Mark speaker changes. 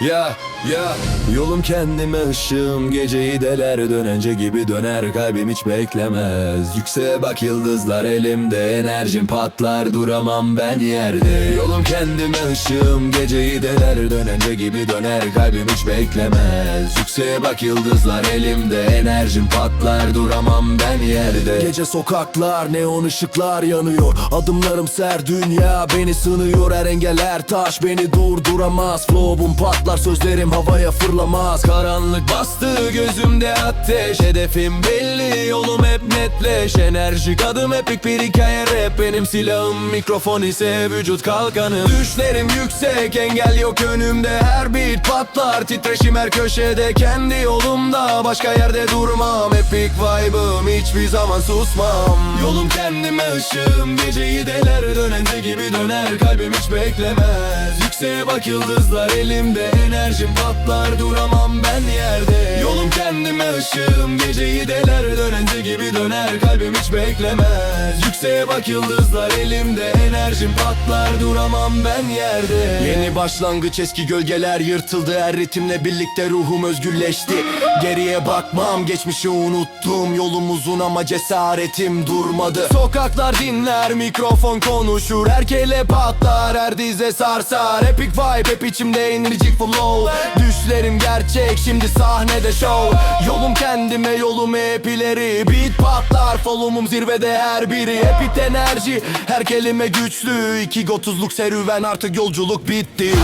Speaker 1: Ya ya. Yolum kendime ışığım Geceyi deler. Dönence gibi döner Kalbim hiç beklemez. Yükseğe bak yıldızlar elimde. Enerjim patlar duramam ben yerde. Yolum kendime ışığım Geceyi deler. Dönence gibi döner Kalbim hiç beklemez. Yükseğe bak yıldızlar elimde. Enerjim patlar duramam ben yerde. Gece sokaklar neon ışıklar yanıyor. Adımlarım ser dünya beni sınıyor. Her engel her taş beni durduramaz. Flow'um patlar sözlerim havaya fırlamaz. Karanlık bastı gözümde ateş. Hedefim belli yolum hep netleş. Enerjik adım epik bir hikaye. Rap Benim silahım mikrofon ise vücut kalkanım. Düşlerim yüksek engel yok önümde. Her beat patlar titreşim her köşede. Kendi yolumda başka yerde durmam. Epic vibe'ım hiçbir zaman susmam. Yolum kendime ışığım Geceyi deler dönence gibi döner. Kalbim hiç beklemez Yükseğe bak yıldızlar elimde Enerjim patlar duramam ben yerde. Yolum kendime ışığım Geceyi deler dönence gibi döner Kalbim hiç beklemez. Yükseğe bak yıldızlar elimde Enerjim patlar duramam ben yerde. Yeni başlangıç eski gölgeler yırtıldı Her ritimle birlikte ruhum özgürleşti. Geriye bakmam geçmişi unuttum Yolum uzun ama cesaretim durmadı. Sokaklar dinler mikrofon konuşur Her kele patlar her dize sarsar Epic vibe hep içimde enerjik flow. Düşlerim gerçek şimdi sahnede show. Yolum kendime yolum hep ileri. Beat patlar follow'um zirvede her biri. Epic enerji her kelime güçlü. İki gotuzluk serüven artık yolculuk bitti